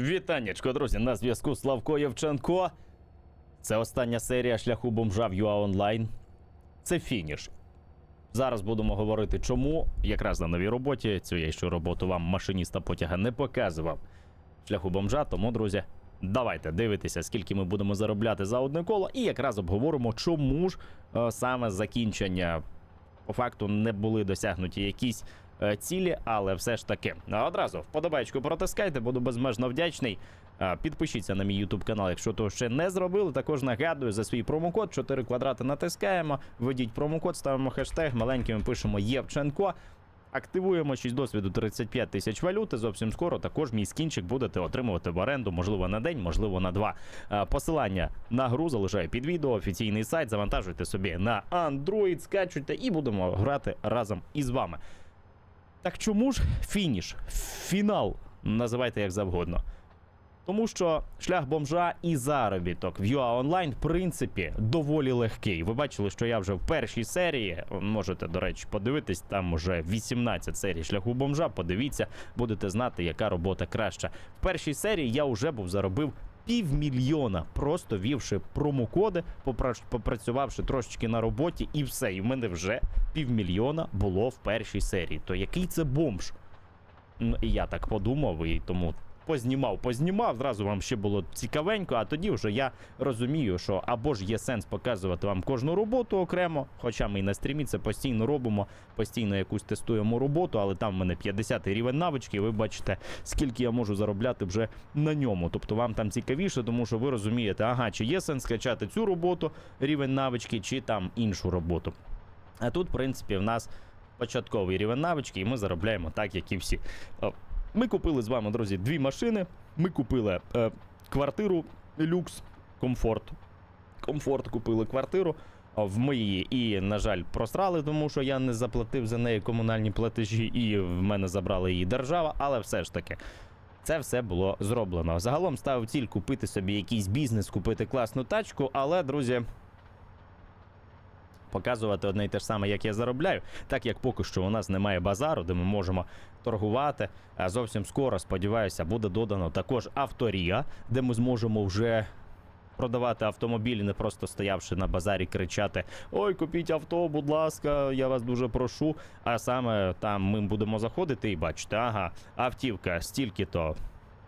Вітаннячко, друзі, на зв'язку Славко Євченко. Це остання серія шляху бомжа в UA Online. Це фініш. Зараз будемо говорити, чому. Якраз на новій роботі. Цю я ще роботу вам машиніста потяга не показував. Шляху бомжа, тому, друзі, давайте дивитися, скільки ми будемо заробляти за одне коло, і якраз обговоримо, чому ж е, саме закінчення по факту не були досягнуті якісь цілі, але все ж таки. Одразу вподобайку протискайте, буду безмежно вдячний. Підпишіться на мій YouTube канал, якщо того ще не зробили. Також нагадую за свій промокод 4 квадрати натискаємо. Введіть промокод, ставимо хештег, маленькими пишемо Євченко. Активуємо 6 досвіду 35 тисяч валюти. Зовсім скоро також мій скінчик будете отримувати в оренду, можливо, на день, можливо, на два. Е, Посилання на гру залишаю під відео, офіційний сайт. Завантажуйте собі на Android, скачуйте і будемо грати разом із вами. Так чому ж фініш? Фінал, називайте як завгодно. Тому що шлях бомжа і заробіток в UA Online, в принципі, доволі легкий. Ви бачили, що я вже в першій серії. Можете, до речі, подивитись, там уже 18 серій шляху бомжа. Подивіться, будете знати, яка робота краща. В першій серії я вже був заробив півмільйона, просто вівши промокоди, попра- попрацювавши трошечки на роботі, і все. І в мене вже півмільйона було в першій серії. То який це бомж? Я так подумав, і тому познімав, познімав. Зразу вам ще було цікавенько, а тоді вже я розумію, що або ж є сенс показувати вам кожну роботу окремо, хоча ми і на стрімі це постійно робимо, постійно якусь тестуємо роботу, але там в мене 50 рівень навички, і ви бачите, скільки я можу заробляти вже на ньому. Тобто вам там цікавіше, тому що ви розумієте, ага, чи є сенс качати цю роботу, рівень навички, чи там іншу роботу. А тут, в принципі, в нас початковий рівень навички, і ми заробляємо так, як і всі. Ми купили з вами, друзі, дві машини. Ми купили е, квартиру люкс, комфорт. Комфорт купили квартиру. В моїй і, на жаль, просрали, тому що я не заплатив за неї комунальні платежі, і в мене забрала її держава, але все ж таки. Це все було зроблено. Загалом ставив ціль купити собі якийсь бізнес, купити класну тачку, але, друзі, показувати одне і те ж саме, як я заробляю, так як поки що у нас немає базару, де ми можемо торгувати. А зовсім скоро, сподіваюся, буде додано також авторія, де ми зможемо вже. Продавати автомобілі, не просто стоявши на базарі, кричати: Ой, купіть авто, будь ласка, я вас дуже прошу. А саме там ми будемо заходити і бачити, ага, автівка стільки-то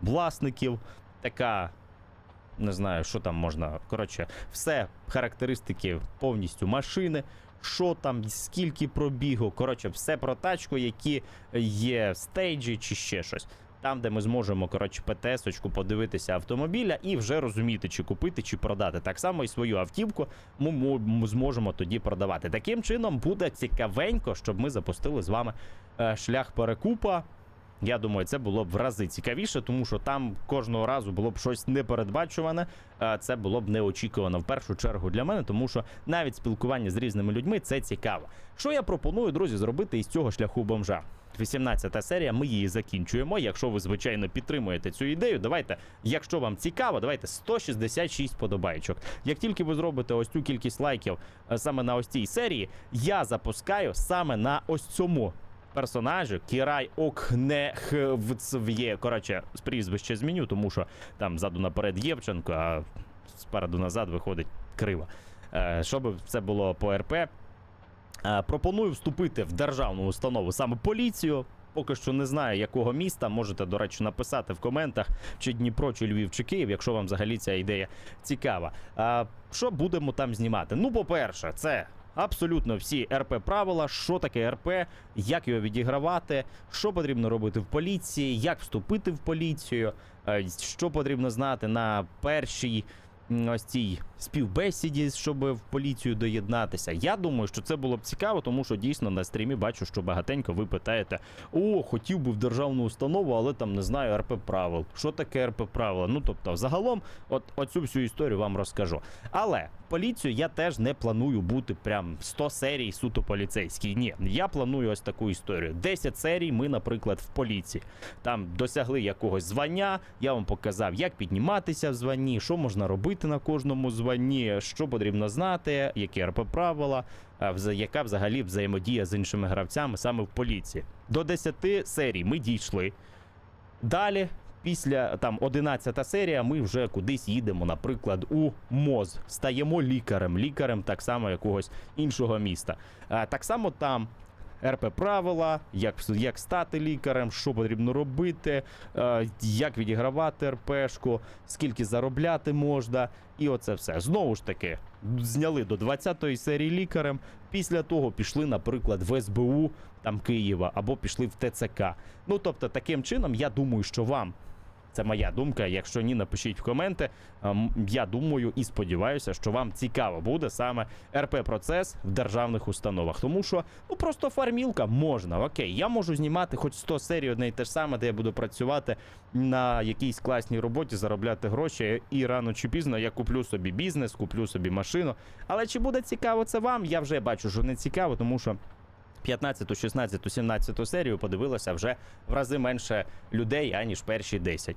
власників, така не знаю, що там можна. Коротше, все характеристики повністю машини. Що там, скільки пробігу, коротше, все про тачку, які є стейджі чи ще щось. Там, де ми зможемо, коротше, ПТС-очку подивитися автомобіля і вже розуміти, чи купити, чи продати. Так само і свою автівку ми зможемо тоді продавати. Таким чином буде цікавенько, щоб ми запустили з вами е, шлях перекупа. Я думаю, це було б в рази цікавіше, тому що там кожного разу було б щось непередбачуване. Це було б неочікувано в першу чергу для мене, тому що навіть спілкування з різними людьми це цікаво. Що я пропоную, друзі, зробити із цього шляху бомжа? 18 серія, ми її закінчуємо. Якщо ви, звичайно, підтримуєте цю ідею, давайте, якщо вам цікаво, давайте 166 подобайчок. Як тільки ви зробите ось цю кількість лайків е, саме на ось цій серії, я запускаю саме на ось цьому персонажу Кірай Окнехвцвє. Коротше, з прізвище зміню, тому що там ззаду наперед Євченко, а спереду назад виходить криво. Е, Щоб це було по РП, е, пропоную вступити в державну установу саме поліцію. Поки що не знаю, якого міста. Можете, до речі, написати в коментах, чи Дніпро, чи Львів, чи Київ, якщо вам взагалі ця ідея цікава. А, що будемо там знімати? Ну, по-перше, це абсолютно всі РП правила, що таке РП, як його відігравати, що потрібно робити в поліції, як вступити в поліцію, е, що потрібно знати на першій ось цій співбесіді, щоб в поліцію доєднатися. Я думаю, що це було б цікаво, тому що дійсно на стрімі бачу, що багатенько ви питаєте: о, хотів би в державну установу, але там не знаю РП правил. Що таке РП правила? Ну тобто, загалом, от оцю всю історію вам розкажу. Але поліцію я теж не планую бути прям 100 серій суто поліцейський. Ні, я планую ось таку історію. 10 серій ми, наприклад, в поліції. Там досягли якогось звання. Я вам показав, як підніматися в званні, що можна робити на кожному званні, що потрібно знати, які РП правила, яка взагалі взаємодія з іншими гравцями саме в поліції. До 10 серій ми дійшли. Далі Після там 11 серія ми вже кудись їдемо, наприклад, у МОЗ. Стаємо лікарем, лікарем так само якогось іншого міста. А, так само там РП правила, як, як стати лікарем, що потрібно робити, е, як відігравати РПшку, скільки заробляти можна, і оце все. Знову ж таки, зняли до 20-ї серії лікарем. Після того пішли, наприклад, в СБУ там Києва або пішли в ТЦК. Ну тобто, таким чином, я думаю, що вам. Це моя думка. Якщо ні, напишіть в коменти. Ем, Я думаю і сподіваюся, що вам цікаво буде саме РП процес в державних установах. Тому що ну просто фармілка можна. Окей, я можу знімати хоч 100 серій одне і те ж саме, де я буду працювати на якійсь класній роботі, заробляти гроші, і рано чи пізно я куплю собі бізнес, куплю собі машину. Але чи буде цікаво це вам? Я вже бачу, що не цікаво, тому що. 15, 16, 17 серію подивилося вже в рази менше людей, аніж перші 10.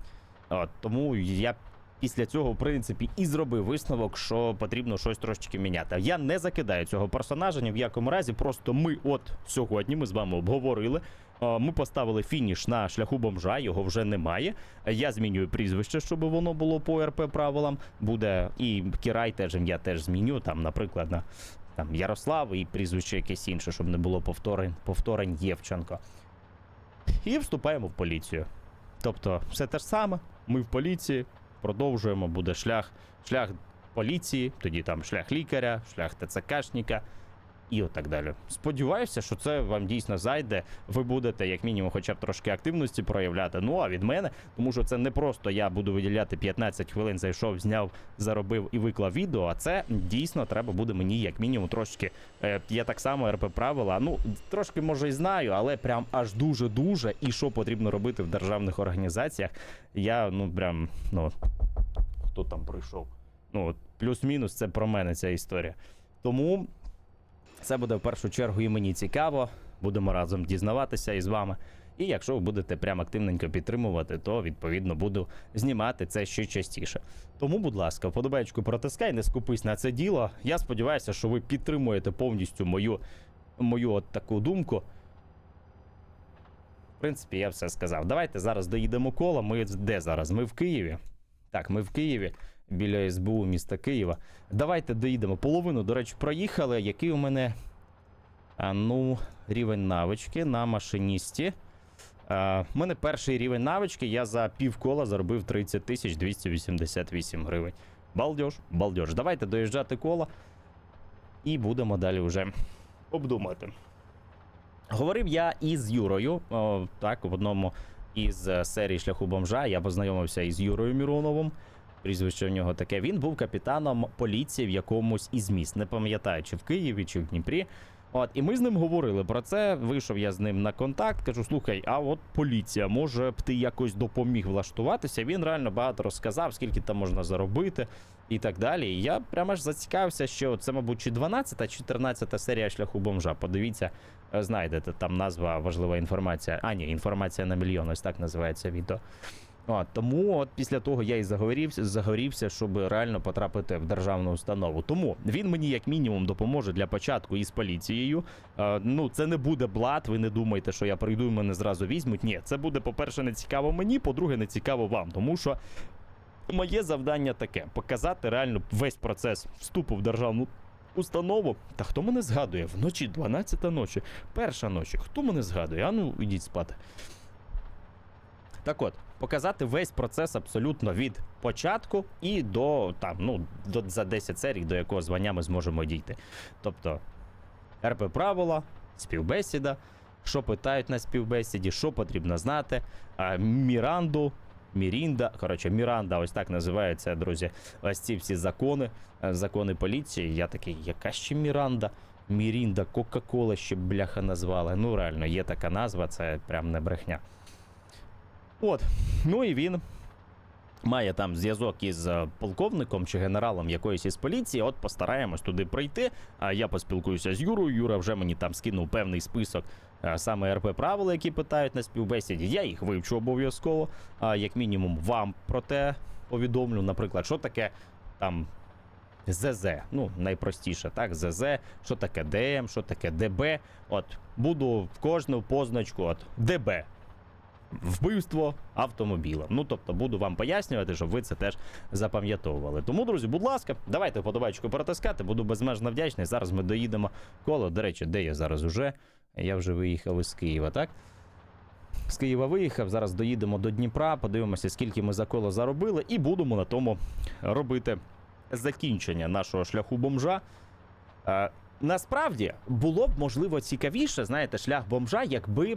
От, тому я після цього, в принципі, і зробив висновок, що потрібно щось трошечки міняти. Я не закидаю цього персонажа ні в якому разі. Просто ми, от сьогодні, ми з вами обговорили. е, Ми поставили фініш на шляху бомжа, його вже немає. Я змінюю прізвище, щоб воно було по РП правилам. Буде і Кірай теж ім'я теж зміню. Там, наприклад, на там Ярослав і прізвище якесь інше, щоб не було повторень, повторень Євченко. І вступаємо в поліцію. Тобто, все те ж саме. Ми в поліції продовжуємо, буде шлях, шлях поліції, тоді там шлях лікаря, шлях ТЦКшника і отак далі. Сподіваюся, що це вам дійсно зайде. Ви будете, як мінімум, хоча б трошки активності проявляти. Ну а від мене, тому що це не просто я буду виділяти 15 хвилин, зайшов, зняв, заробив і виклав відео. А це дійсно треба буде мені, як мінімум, трошки. Е, я так само РП правила. Ну трошки може і знаю, але прям аж дуже дуже. І що потрібно робити в державних організаціях. Я ну прям ну хто там прийшов. Ну от плюс-мінус це про мене ця історія. Тому це буде в першу чергу і мені цікаво. Будемо разом дізнаватися із вами. І якщо ви будете прям активненько підтримувати, то відповідно буду знімати це ще частіше. Тому, будь ласка, вподобайку протискай, не скупись на це діло. Я сподіваюся, що ви підтримуєте повністю мою, мою от таку думку. В принципі, я все сказав. Давайте зараз доїдемо коло. Ми де зараз? Ми в Києві. Так, ми в Києві біля СБУ міста Києва. Давайте доїдемо. Половину, до речі, проїхали. Який у мене а, ну, рівень навички на машиністі. А, у мене перший рівень навички. Я за півкола заробив 30 тисяч 288 гривень. Балдеж, балдеж. Давайте доїжджати коло і будемо далі вже обдумати. Говорив я із Юрою, о, так, в одному із е, серій шляху бомжа. Я познайомився із Юрою Міроновим. Прізвище у нього таке. Він був капітаном поліції в якомусь із міст. Не пам'ятаю, чи в Києві, чи в Дніпрі. От, і ми з ним говорили про це. Вийшов я з ним на контакт. Кажу: слухай, а от поліція, може б ти якось допоміг влаштуватися. Він реально багато розказав, скільки там можна заробити і так далі. Я прямо аж зацікавився, що це, мабуть, чи 12 чи 14 серія шляху бомжа. Подивіться, е, знайдете там назва, важлива інформація. А, ні, інформація на мільйон, ось так називається відео. От, тому от після того я і загорівся, загорівся, щоб реально потрапити в державну установу. Тому він мені як мінімум допоможе для початку із поліцією. Е, ну, це не буде блат. Ви не думайте, що я прийду і мене зразу візьмуть. Ні, це буде, по-перше, не цікаво мені, по-друге, не цікаво вам. Тому що моє завдання таке: показати реально весь процес вступу в державну. Установу, та хто мене згадує? Вночі 12 ночі, перша ночі. Хто мене згадує? А ну ідіть спати. Так от, показати весь процес абсолютно від початку і до там, ну, до, за 10 серій, до якого звання ми зможемо дійти. Тобто, РП правила, співбесіда, що питають на співбесіді, що потрібно знати, Міранду. Мірінда, коротше, Міранда, ось так називається, друзі. Ось ці всі закони, е, закони поліції. Я такий, яка ще Міранда? Мірінда, Кока-Кола ще бляха назвали. Ну, реально, є така назва, це прям не брехня. От, ну і він має там зв'язок із е, полковником чи генералом якоїсь із поліції. От постараємось туди пройти. А я поспілкуюся з Юрою. Юра вже мені там скинув певний список е, саме РП правил, які питають на співбесіді. Я їх вивчу обов'язково. А як мінімум, вам про те повідомлю. Наприклад, що таке там. ЗЗ, ну найпростіше, так, ЗЗ, що таке ДМ, що таке ДБ. От буду в кожну позначку, от ДБ. Вбивство автомобіля. Ну тобто буду вам пояснювати, щоб ви це теж запам'ятовували. Тому, друзі, будь ласка, давайте подобайку перетискати, буду безмежно вдячний. Зараз ми доїдемо коло. До речі, де я зараз уже? Я вже виїхав із Києва, так? З Києва виїхав. Зараз доїдемо до Дніпра, подивимося, скільки ми за коло заробили, і будемо на тому робити закінчення нашого шляху бомжа. Е, насправді було б можливо цікавіше, знаєте, шлях бомжа, якби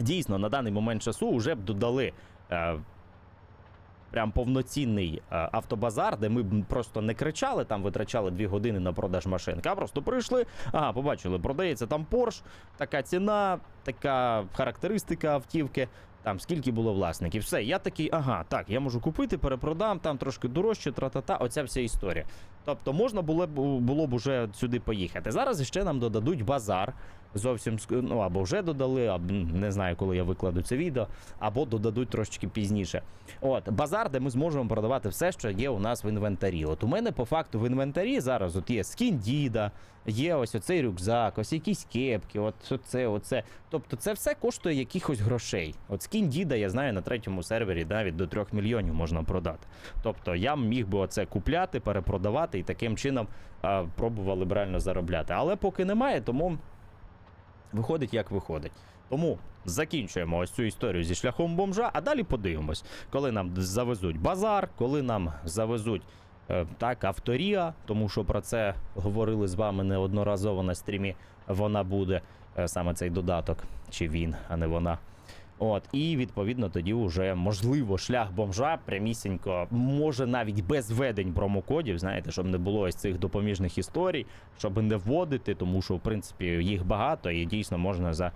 дійсно на даний момент часу вже б додали. Е, Прям повноцінний е, автобазар, де ми б просто не кричали, там витрачали дві години на продаж машинки, а просто прийшли. Ага, побачили, продається там Porsche, така ціна, така характеристика автівки. Там скільки було власників, все. Я такий, ага, так, я можу купити, перепродам, там трошки дорожче, тра-та-та, оця вся історія. Тобто можна було б було б уже сюди поїхати. Зараз ще нам додадуть базар. Зовсім ну або вже додали, або не знаю, коли я викладу це відео, або додадуть трошечки пізніше. От базар, де ми зможемо продавати все, що є у нас в інвентарі. От у мене по факту в інвентарі зараз от є скін діда, є ось оцей рюкзак, ось якісь кепки, от це, оце. Тобто це все коштує якихось грошей. От скін діда, я знаю, на третьому сервері навіть до 3 мільйонів можна продати. Тобто я міг би оце купляти, перепродавати і таким чином а, пробували б реально заробляти. Але поки немає, тому виходить як виходить. Тому закінчуємо ось цю історію зі шляхом бомжа, а далі подивимось, коли нам завезуть базар, коли нам завезуть е, так, авторія, тому що про це говорили з вами неодноразово на стрімі. Вона буде е, саме цей додаток, чи він, а не вона. От, і відповідно тоді вже можливо шлях бомжа прямісінько, може навіть без введень промокодів, знаєте, щоб не було ось цих допоміжних історій, щоб не вводити, тому що в принципі їх багато і дійсно можна за.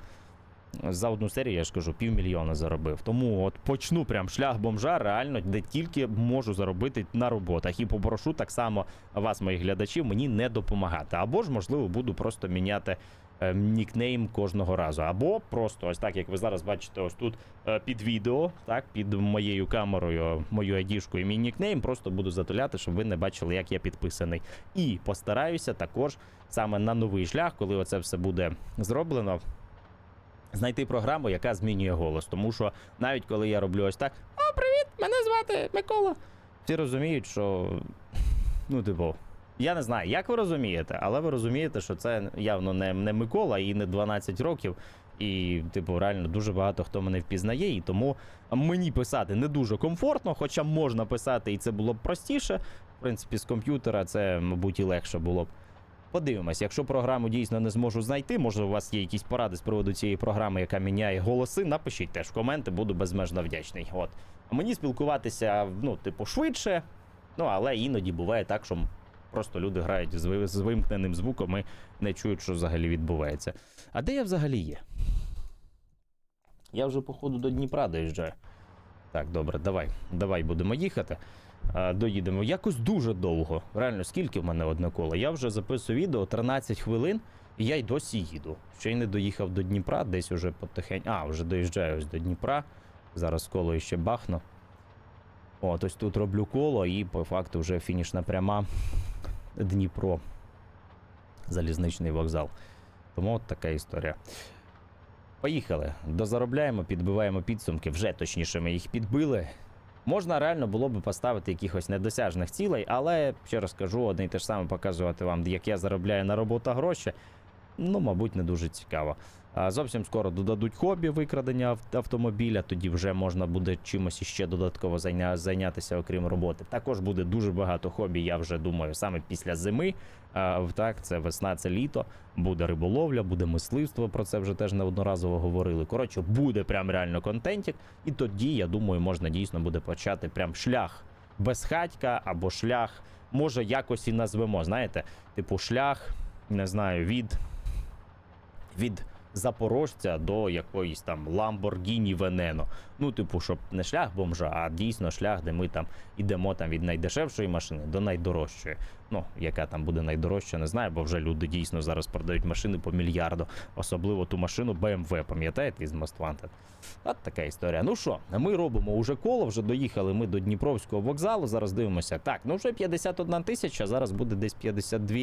За одну серію, я ж кажу, півмільйона заробив. Тому от почну прям шлях бомжа, реально, де тільки можу заробити на роботах. І попрошу так само вас, моїх глядачів, мені не допомагати. Або ж, можливо, буду просто міняти нікнейм кожного разу. Або просто ось так, як ви зараз бачите, ось тут е, під відео, так, під моєю камерою, мою айдішку і мій нікнейм, просто буду затуляти, щоб ви не бачили, як я підписаний. І постараюся також саме на новий шлях, коли оце все буде зроблено. Знайти програму, яка змінює голос. Тому що навіть коли я роблю ось так: О, привіт! Мене звати Микола. Всі розуміють, що ну, типу, я не знаю, як ви розумієте, але ви розумієте, що це явно не, не Микола і не 12 років. І, типу, реально дуже багато хто мене впізнає, і тому мені писати не дуже комфортно, хоча можна писати, і це було б простіше. В принципі, з комп'ютера це, мабуть, і легше було б. Подивимось, якщо програму дійсно не зможу знайти, може у вас є якісь поради з приводу цієї програми, яка міняє голоси, напишіть теж в коменти, буду безмежно вдячний. От. А мені спілкуватися, ну, типу, швидше, ну, але іноді буває так, що просто люди грають з вимкненим звуком і не чують, що взагалі відбувається. А де я взагалі є? Я вже, походу, до Дніпра доїжджаю. Так, добре, давай. Давай будемо їхати. Доїдемо. Якось дуже довго. Реально, скільки в мене одне коло? Я вже записую відео 13 хвилин, і я й досі їду. Ще й не доїхав до Дніпра, десь уже потихень. А, вже доїжджаю ось до Дніпра. Зараз коло іще бахну. От, ось тут роблю коло, і по факту вже фінішна пряма Дніпро. Залізничний вокзал. Тому от така історія. Поїхали. Дозаробляємо, підбиваємо підсумки. Вже точніше ми їх підбили. Можна реально було би поставити якихось недосяжних цілей, але ще раз кажу, одне і те ж саме показувати вам, як я заробляю на роботу гроші. Ну, мабуть, не дуже цікаво. Зовсім скоро додадуть хобі викрадення автомобіля, тоді вже можна буде чимось іще додатково зайнятися, окрім роботи. Також буде дуже багато хобі, я вже думаю, саме після зими. Так, це весна, це літо. Буде риболовля, буде мисливство. Про це вже теж неодноразово говорили. Коротше, буде прям реально контентик. І тоді, я думаю, можна дійсно буде почати прям шлях безхатька або шлях, може, якось і назвемо. Знаєте, типу шлях, не знаю, від, від запорожця до якоїсь там Ламборгіні Венено. Ну, типу, щоб не шлях бомжа, а дійсно шлях, де ми там ідемо там від найдешевшої машини до найдорожчої. Ну, яка там буде найдорожча, не знаю, бо вже люди дійсно зараз продають машини по мільярду. Особливо ту машину BMW, пам'ятаєте, із Most Wanted? От така історія. Ну що, ми робимо уже коло, вже доїхали ми до Дніпровського вокзалу. Зараз дивимося. Так, ну вже 51 тисяча, зараз буде десь 52,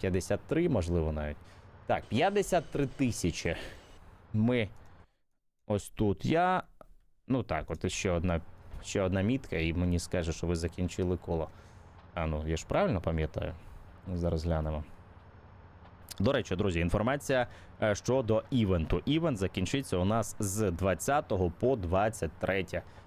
53, можливо, навіть. Так, 53 тисячі. Ми ось тут. Я Ну так, от ще одна, ще одна мітка, і мені скаже, що ви закінчили коло. А ну, я ж правильно пам'ятаю? Зараз глянемо. До речі, друзі, інформація щодо івенту. Івент закінчиться у нас з 20 по 23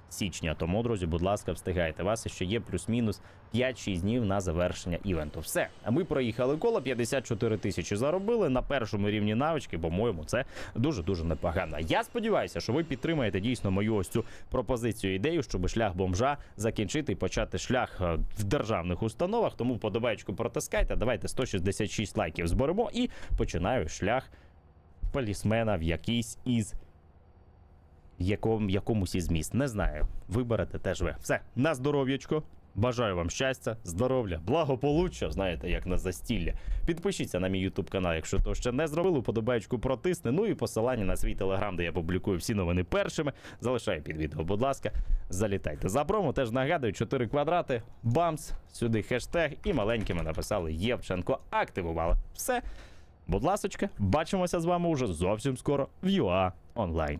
січня. Тому, друзі, будь ласка, встигайте. Вас ще є плюс-мінус 5-6 днів на завершення івенту. Все. А ми проїхали коло 54 тисячі заробили на першому рівні навички. По-моєму, це дуже дуже непогано. Я сподіваюся, що ви підтримаєте дійсно мою ось цю пропозицію ідею, щоб шлях бомжа закінчити і почати шлях е, в державних установах. Тому вподобаєчку протискайте. Давайте 166 лайків зберемо і починаю шлях полісмена в якийсь із яком, якомусь із міст. Не знаю. Виберете теж ви. Все, на здоров'ячко. Бажаю вам щастя, здоров'я, благополуччя, знаєте, як на застілля. Підпишіться на мій ютуб канал, якщо то ще не зробили. Подобаєчку протисни. Ну і посилання на свій телеграм, де я публікую всі новини першими. Залишаю під відео, будь ласка, залітайте. За промо теж нагадую: 4 квадрати, бамс, сюди хештег і маленькими написали Євченко. Активували. Все. Будь ласочка, бачимося з вами уже зовсім скоро в ЮА онлайн.